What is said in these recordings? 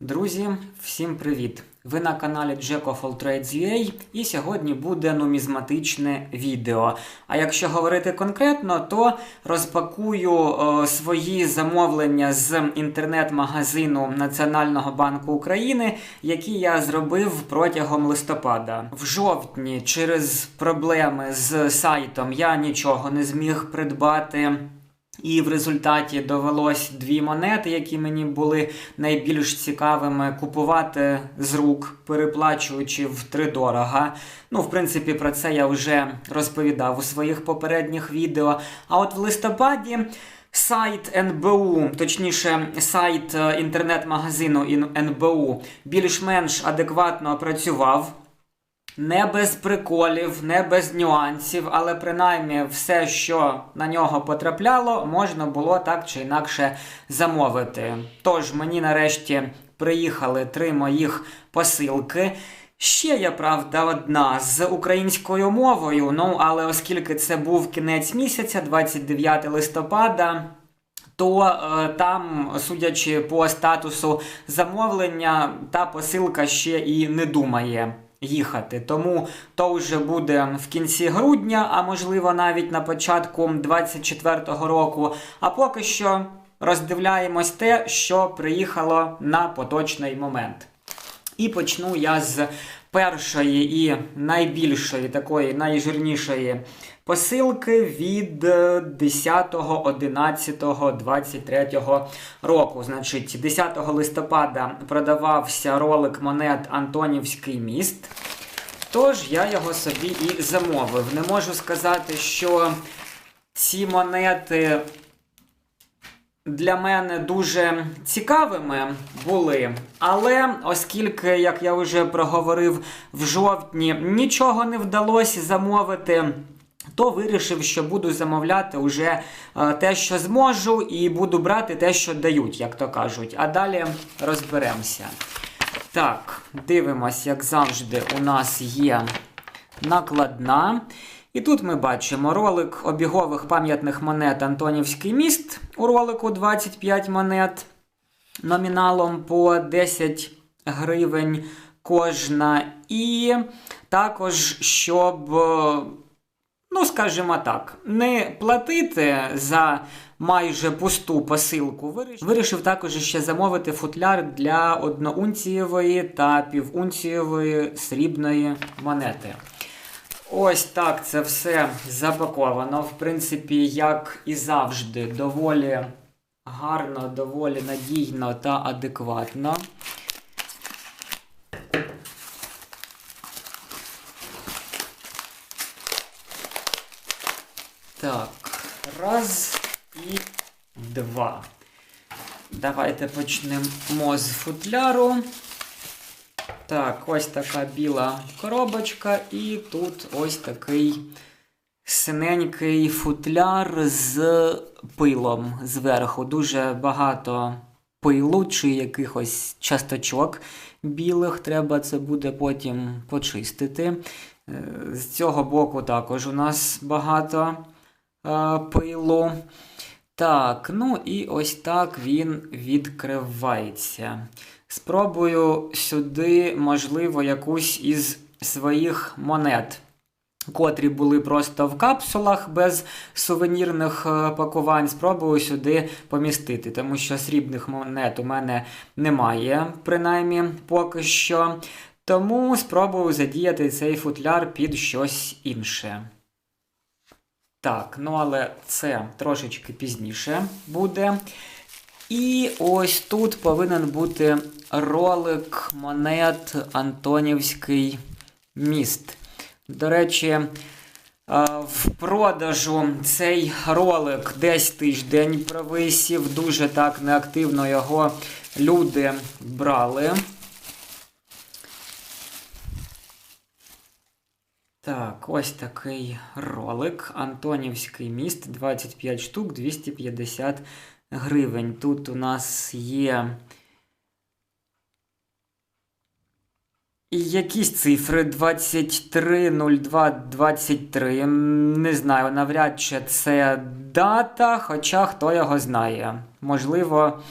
Друзі, всім привіт! Ви на каналі Jack of All Trades UA і сьогодні буде нумізматичне відео. А якщо говорити конкретно, то розпакую е, свої замовлення з інтернет-магазину Національного банку України, які я зробив протягом листопада. В жовтні через проблеми з сайтом я нічого не зміг придбати. І в результаті довелось дві монети, які мені були найбільш цікавими, купувати з рук, переплачуючи втридорога. Ну, в принципі, про це я вже розповідав у своїх попередніх відео. А от в листопаді. Сайт НБУ, точніше, сайт е, інтернет-магазину НБУ більш-менш адекватно працював. Не без приколів, не без нюансів, але принаймні все, що на нього потрапляло, можна було так чи інакше замовити. Тож мені нарешті приїхали три моїх посилки. Ще є, правда, одна з українською мовою, ну але оскільки це був кінець місяця, 29 листопада. То е, там, судячи по статусу замовлення, та посилка ще і не думає їхати. Тому то вже буде в кінці грудня, а можливо навіть на початку 24-го року. А поки що роздивляємось те, що приїхало на поточний момент. І почну я з першої і найбільшої, такої найжирнішої посилки від е, 10.11.23 року. Значить, 10 листопада продавався ролик монет Антонівський міст. Тож я його собі і замовив. Не можу сказати, що ці монети для мене дуже цікавими були. Але оскільки, як я вже проговорив в жовтні, нічого не вдалося замовити. То вирішив, що буду замовляти уже е, те, що зможу, і буду брати те, що дають, як то кажуть. А далі розберемося. Так, дивимось, як завжди, у нас є накладна. І тут ми бачимо ролик обігових пам'ятних монет Антонівський міст. У ролику 25 монет номіналом по 10 гривень кожна. І також, щоб, е, ну скажімо так, не платити за майже пусту посилку, вирішив, також ще замовити футляр для одноунцієвої та півунцієвої срібної монети. Ось так це все запаковано. В принципі, як і завжди, доволі гарно, доволі надійно та адекватно. Так, раз і два. Давайте почнемо з футляру. Так, ось така біла коробочка, і тут ось такий синенький футляр з пилом зверху. Дуже багато пилу чи якихось часточок білих. Треба це буде потім почистити. Е, З цього боку також у нас багато пилу. Так, ну і ось так він відкривається. Спробую сюди, можливо, якусь із своїх монет, котрі були просто в капсулах без сувенірних е, пакувань. Спробую сюди помістити, тому що срібних монет у мене немає, принаймні поки що. Тому спробую задіяти цей футляр під щось інше. Так, ну але це трошечки пізніше буде. І ось тут повинен бути ролик монет Антонівський міст. До речі, е, в продажу цей ролик десь тиждень провисів. Дуже так неактивно його люди брали. Так, ось такий ролик. Антонівський міст 25 штук, 250 гривень. Тут у нас є. Якісь цифри 23, 02, 23. Не знаю, навряд чи це дата, хоча хто його знає. Можливо,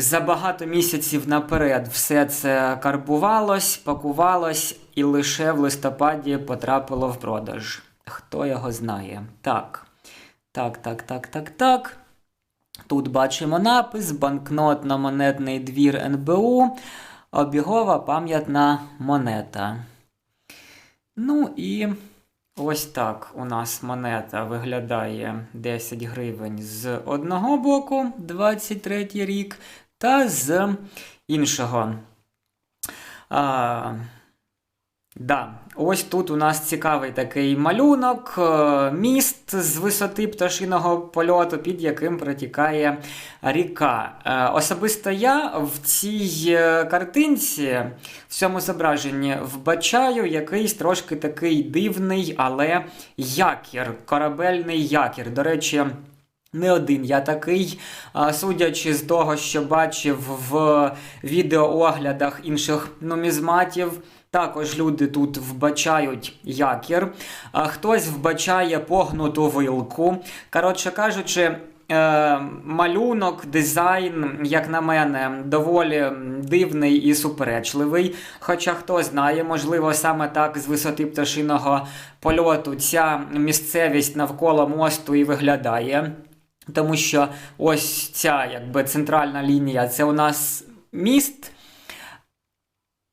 За багато місяців наперед все це карбувалось, пакувалось і лише в листопаді потрапило в продаж. Хто його знає? Так. Так, так, так, так, так. Тут бачимо напис: банкнотно-монетний двір НБУ, обігова пам'ятна монета. Ну і ось так у нас монета виглядає 10 гривень з одного боку, 23 рік, та з іншого. А, Да, ось тут у нас цікавий такий малюнок, е, міст з висоти пташиного польоту, під яким протікає ріка. Е, Особисто я в цій е, картинці, в цьому зображенні, вбачаю якийсь трошки такий дивний, але якір, корабельний якір. До речі. Не один я такий, судячи з того, що бачив в відеооглядах інших нумізматів, також люди тут вбачають якір, а хтось вбачає погнуту вилку. Коротше кажучи, е, малюнок, дизайн, як на мене, доволі дивний і суперечливий. Хоча хто знає, можливо, саме так з висоти пташиного польоту ця місцевість навколо мосту і виглядає. Тому що ось ця якби центральна лінія це у нас міст,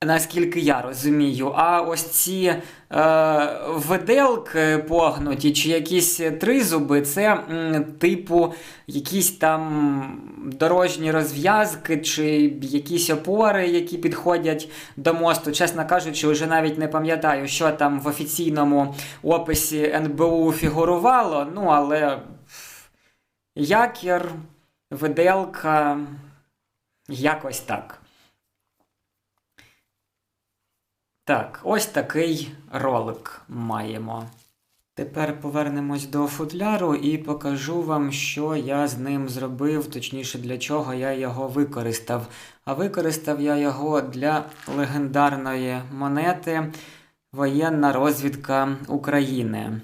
наскільки я розумію. А ось ці е, виделки погнуті чи якісь тризуби це м, типу якісь там дорожні розв'язки чи якісь опори, які підходять до мосту. Чесно кажучи, вже навіть не пам'ятаю, що там в офіційному описі НБУ фігурувало. Ну, але. Якір, виделка, якось так. Так, ось такий ролик маємо. Тепер повернемось до футляру і покажу вам, що я з ним зробив, точніше, для чого я його використав. А використав я його для легендарної монети Воєнна розвідка України.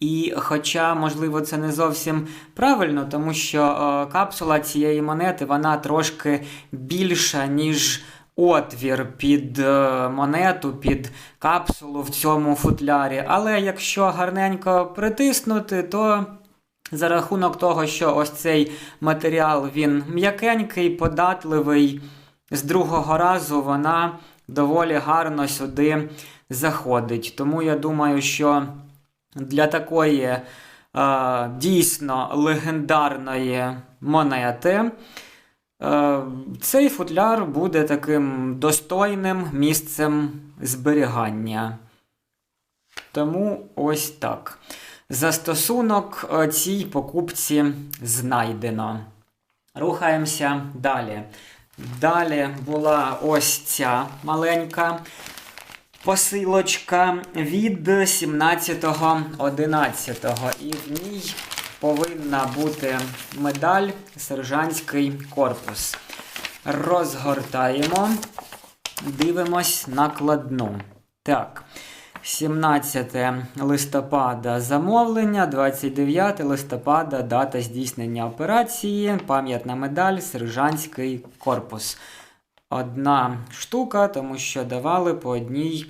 І хоча, можливо, це не зовсім правильно, тому що е, капсула цієї монети вона трошки більша, ніж отвір під е, монету, під капсулу в цьому футлярі. Але якщо гарненько притиснути, то за рахунок того, що ось цей матеріал він м'якенький, податливий, з другого разу вона доволі гарно сюди заходить. Тому я думаю, що. Для такої е, дійсно легендарної монети цей футляр буде таким достойним місцем зберігання. Тому ось так. Застосунок е, цій покупці знайдено. Рухаємося далі. Далі була ось ця маленька посилочка від 17.11. І в ній повинна бути медаль сержантський корпус. Розгортаємо, дивимось накладну. Так. 17 листопада замовлення, 29 листопада дата здійснення операції, пам'ятна медаль, сержантський корпус одна штука, тому що давали по одній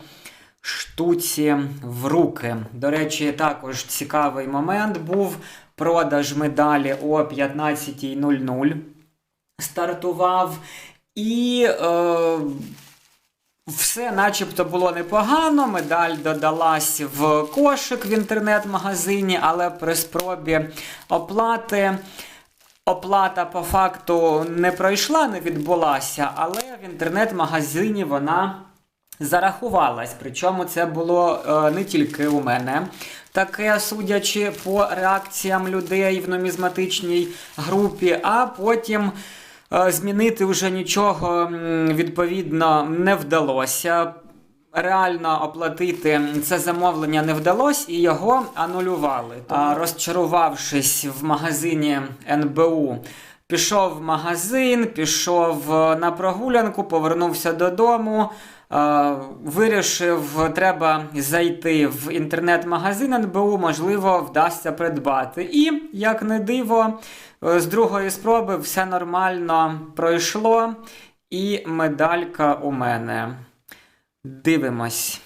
штуці в руки. До речі, також цікавий момент був продаж медалі о 15.00. Стартував. І е, все начебто було непогано. Медаль додалась в кошик в інтернет-магазині, але при спробі оплати. Оплата по факту не пройшла, не відбулася, але в інтернет-магазині вона зарахувалась. Причому це було е, не тільки у мене. Таке, судячи по реакціям людей в нумізматичній групі, а потім е, змінити вже нічого відповідно не вдалося реально оплатити це замовлення не вдалося і його анулювали. А, розчарувавшись в магазині НБУ, пішов в магазин, пішов е, на прогулянку, повернувся додому. Uh, вирішив, треба зайти в інтернет-магазин НБУ, можливо, вдасться придбати. І, як не диво, Е, З другої спроби все нормально пройшло, і медалька у мене. Дивимось.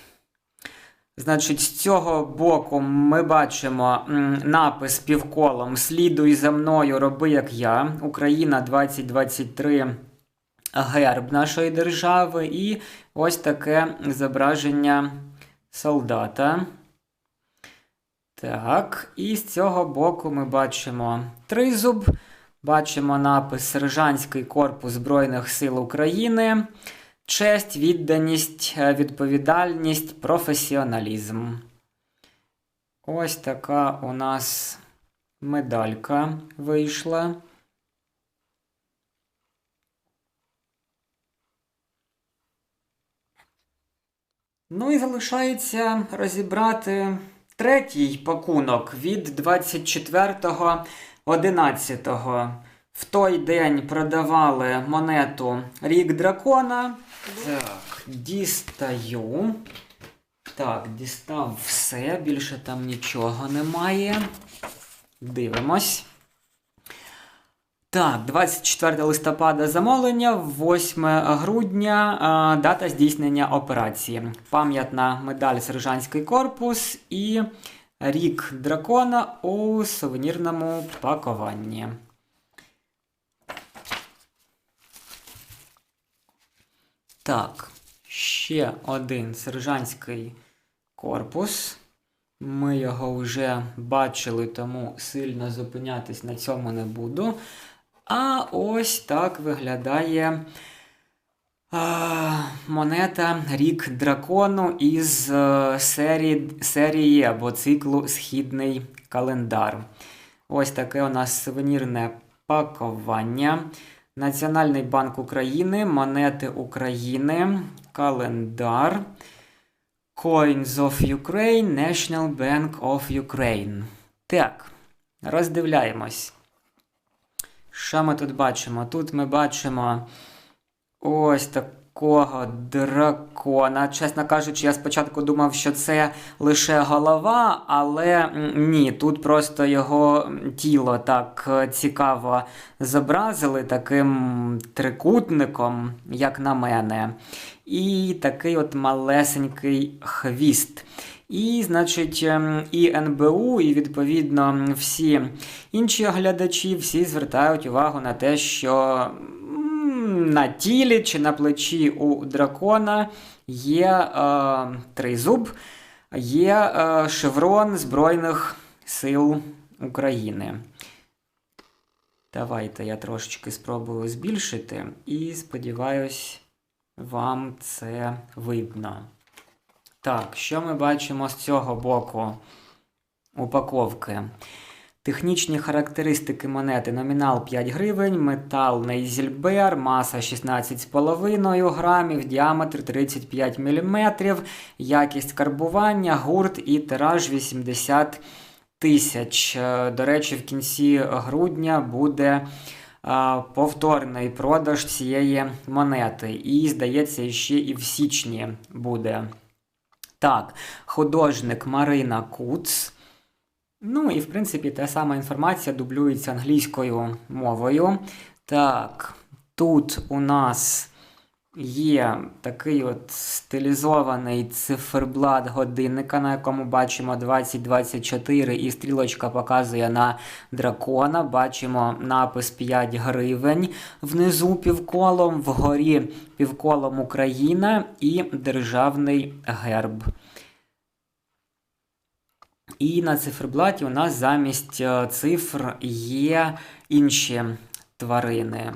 Значить, з цього боку ми бачимо напис півколом Слідуй за мною, роби як я. Україна 2023 герб нашої держави. І ось таке зображення солдата. Так, і з цього боку ми бачимо тризуб, бачимо напис Сержантський корпус Збройних сил України. Честь, відданість, відповідальність, професіоналізм. Ось така у нас медалька вийшла. Ну і залишається розібрати третій пакунок від 24.11. В той день продавали монету Рік Дракона. Так, дістаю. Так, дістав все, більше там нічого немає. Дивимось. Так, 24 листопада замовлення, 8 грудня дата здійснення операції. Пам'ятна медаль Сержантський корпус і рік дракона у сувенірному пакуванні. Так, ще один сержантський корпус. Ми його вже бачили, тому сильно зупинятись на цьому не буду. А ось так виглядає а, монета Рік дракону із е, серії, серії або циклу Східний календар. Ось таке у нас сувенірне пакування. Національний банк України, монети України, календар. Coins of Ukraine, National Bank of Ukraine. Так, роздивляємось. Що ми тут бачимо? Тут ми бачимо ось такого дракона. Чесно кажучи, я спочатку думав, що це лише голова, але ні, тут просто його тіло так цікаво зобразили таким трикутником, як на мене. І такий от малесенький хвіст. І, значить, і НБУ, і відповідно всі інші глядачі всі звертають увагу на те, що на тілі чи на плечі у дракона є е, тризуб, є е, шеврон Збройних сил України. Давайте я трошечки спробую збільшити і сподіваюсь, вам це видно. Так, що ми бачимо з цього боку упаковки? Технічні характеристики монети. Номінал 5 гривень, метал Нейзільбер, маса 16,5 грамів, діаметр 35 мм, якість карбування, гурт і тираж 80 тисяч. До речі, в кінці грудня буде повторний продаж цієї монети. І, здається, ще і в січні буде. Так, художник Марина Куц. Ну, і, в принципі, та сама інформація дублюється англійською мовою. Так, тут у нас є такий от стилізований циферблат годинника, на якому бачимо 2024, і стрілочка показує на дракона. Бачимо напис 5 гривень. Внизу півколом, вгорі півколом Україна і державний герб. І на циферблаті у нас замість цифр є інші тварини,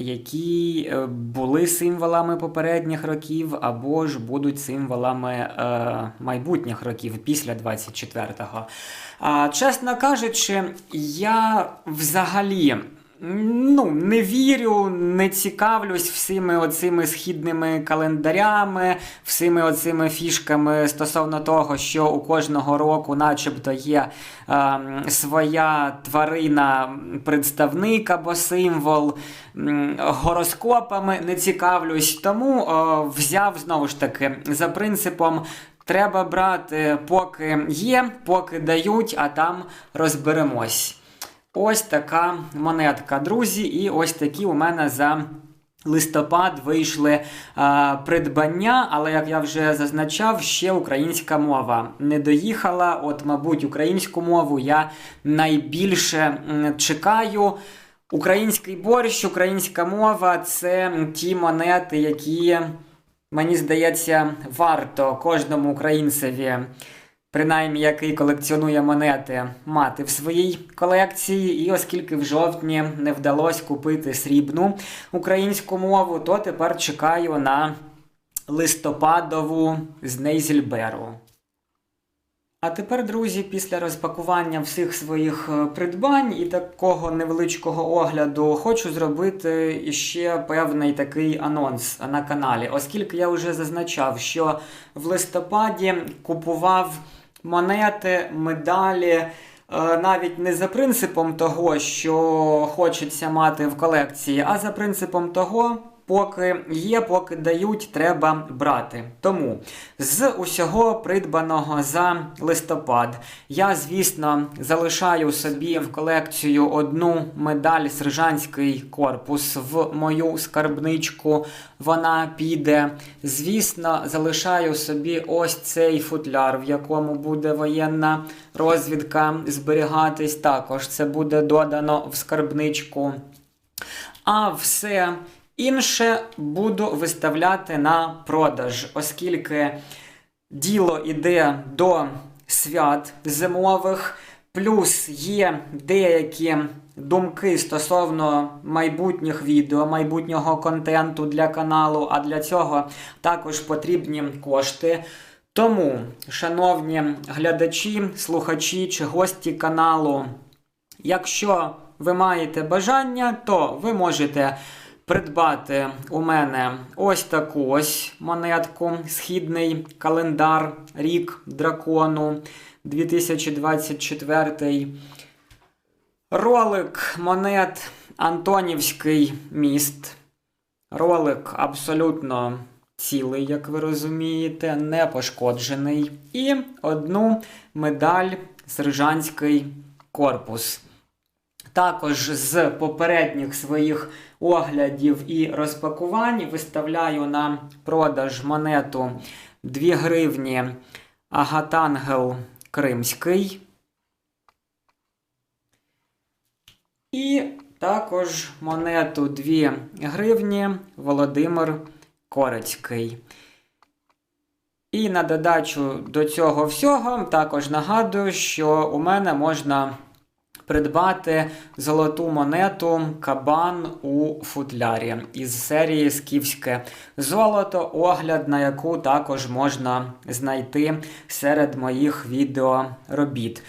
які були символами попередніх років, або ж будуть символами е, майбутніх років після 24-го. А, Чесно кажучи, я взагалі ну, не вірю, не цікавлюсь всіми оцими східними календарями, всіми оцими фішками стосовно того, що у кожного року, начебто, є е, своя тварина, представник або символ. Гороскопами не цікавлюсь, тому о, взяв знову ж таки за принципом. Треба брати, поки є, поки дають, а там розберемось. Ось така монетка, друзі, і ось такі у мене за. Листопад вийшли а, придбання, але як я вже зазначав, ще українська мова не доїхала. От, мабуть, українську мову я найбільше чекаю. Український борщ, українська мова це ті монети, які, мені здається, варто кожному українцеві, принаймні який колекціонує монети, мати в своїй колекції. І оскільки в жовтні не вдалося купити срібну українську мову, то тепер чекаю на листопадову з Нейзельберу. А тепер, друзі, після розпакування всіх своїх е, придбань і такого невеличкого огляду, хочу зробити ще певний такий анонс на каналі, оскільки я вже зазначав, що в листопаді купував монети, медалі. е, Навіть не за принципом того, що хочеться мати в колекції, а за принципом того, поки є, поки дають, треба брати. Тому з усього придбаного за листопад я, звісно, залишаю собі в колекцію одну медаль Сержантський корпус в мою скарбничку. Вона піде. Звісно, залишаю собі ось цей футляр, в якому буде воєнна розвідка зберігатись. Також це буде додано в скарбничку. А все інше буду виставляти на продаж, оскільки діло йде до свят зимових, плюс є деякі думки стосовно майбутніх відео, майбутнього контенту для каналу, а для цього також потрібні кошти. Тому, шановні глядачі, слухачі чи гості каналу, Якщо ви маєте бажання, то ви можете придбати у мене ось таку ось монетку, східний календар, рік дракону 2024. Ролик монет Антонівський міст. Ролик абсолютно цілий, як ви розумієте, не пошкоджений. І одну медаль Сержантський корпус. Також з попередніх своїх оглядів і розпакувань виставляю на продаж монету 2 гривні Агатангел Кримський. І також монету 2 гривні Володимир Корецький. І на додачу до цього всього також нагадую, що у мене можна придбати золоту монету кабан у футлярі із серії Скіфське золото, огляд на яку також можна знайти серед моїх відеоробіт.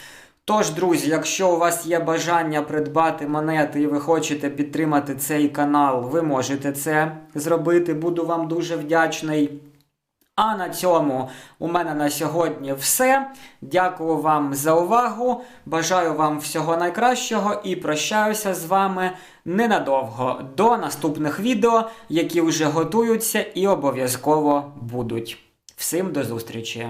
Тож, друзі, якщо у вас є бажання придбати монети і ви хочете підтримати цей канал, ви можете це зробити. Буду вам дуже вдячний. А на цьому у мене на сьогодні все. Дякую вам за увагу. Бажаю вам всього найкращого і прощаюся з вами ненадовго до наступних відео, які вже готуються і обов'язково будуть. Всім до зустрічі!